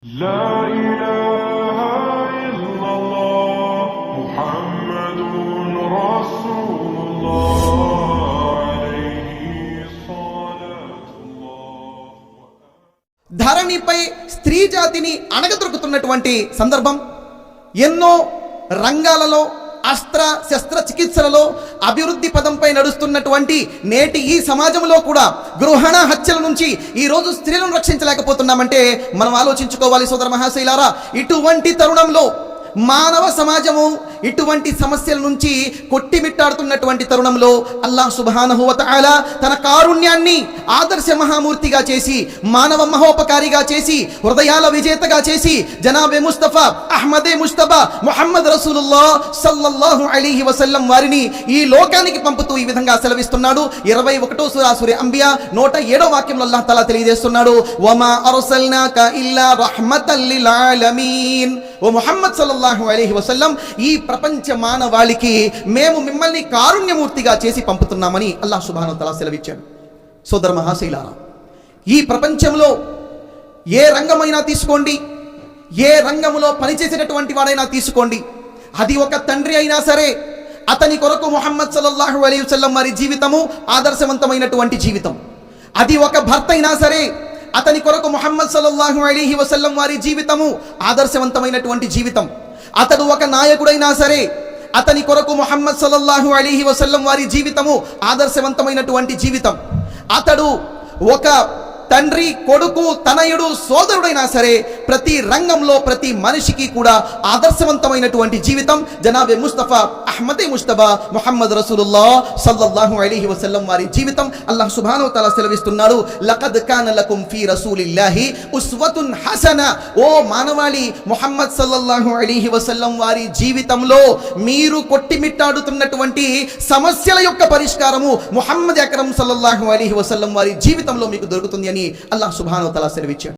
لا إله إلا الله محمد رسول الله عليه صلاة الله ధరణిపై స్త్రీ జాతిని అణగదొరుకుతున్నటువంటి సందర్భం ఎన్నో రంగాలలో అస్త్ర శస్త్ర చికిత్సలలో అభివృద్ధి పదంపై నడుస్తున్నటువంటి నేటి ఈ సమాజంలో కూడా గృహణ హత్యల నుంచి ఈ రోజు స్త్రీలను రక్షించలేకపోతున్నామంటే మనం ఆలోచించుకోవాలి సోదర మహాశైలారా. ఇటువంటి తరుణంలో మానవ సమాజము ఇటువంటి సమస్యల నుంచి కొట్టిమిట్టాడుతున్నటువంటి తరుణంలో అల్లాహ్ సుబ్హానహు అలా తన కారుణ్యాన్ని ఆదర్శ మహామూర్తిగా చేసి మానవ మహోపకారిగా చేసి హృదయాల విజేతగా చేసి జనాబే ముస్తఫా అహ్మదే ముస్తఫా మొహమ్మద్ రసూలుల్లా సల్లల్లాహు అలీహి వసల్లం వారిని ఈ లోకానికి పంపుతూ ఈ విధంగా సెలవిస్తున్నాడు. ఇరవై ఒకటో సురా సూర్య అంబియా నూట ఏడో వాక్యంలో అల్లాహ్ తలా తెలియజేస్తున్నాడు. వమా అరసల్నాక ఇల్లా రహ్మతల్ ఆలమీన్. ఓ మొహమ్మద్ సల్లల్లాహు అలీహి వసల్లం ఈ ప్రపంచ మానవాళికి మేము మిమ్మల్ని కారుణ్యమూర్తిగా చేసి పంపుతున్నామని అల్లాహ్ సుబాను తలా సెలవిచ్చాడు. సోదర మహాశైలారా ఈ ప్రపంచంలో ఏ రంగమైనా తీసుకోండి ఏ రంగంలో పనిచేసేటటువంటి వాడైనా తీసుకోండి. అది ఒక తండ్రి అయినా సరే అతని కొరకు మొహమ్మద్ సల్లల్లాహు అలీ వసల్లం వారి జీవితము ఆదర్శవంతమైనటువంటి జీవితం. అది ఒక భర్త అయినా సరే అతని కొరకు మొహమ్మద్ సల్లల్లాహు అలీహి వసల్లం వారి జీవితము ఆదర్శవంతమైనటువంటి జీవితం. అతడు ఒక నాయకుడైనా సరే అతని కొరకు ముహమ్మద్ సల్లల్లాహు అలీహి వసల్లం వారి జీవితము ఆదర్శవంతమైనటువంటి జీవితం. అతడు ఒక తండ్రి కొడుకు తనయుడు సోదరుడైనా సరే ప్రతి రంగంలో ప్రతి మనిషికి కూడా ఆదర్శవంతమైనటువంటి జీవితం. జనాబే ముస్తఫా అహ్మదే ముస్తఫా ముహమ్మద్ రసూలుల్లా సల్లల్లాహు అలీహి వసల్లం వారి జీవితం అల్లాహ్ సుబ్హానహు తల సెలవిస్తున్నాడు. లకద్ కాన లకుం ఫీ రసూలిల్లాహి ఉస్వతున్ హసన. ఓ మానవాళి ముహమ్మద్ సల్లల్లాహు అలీహి వసల్లం వారి జీవితంలో మీరు కొట్టిమిట్టాడుతున్నటువంటి సమస్యల యొక్క పరిష్కారము ముహమ్మద్ అకరం సల్లల్లాహు అలీహి వసల్లం వారి జీవితంలో మీకు దొరుకుతుంది అని అల్లాహ్ సుబ్హానహు తల సెలవిచ్చాడు.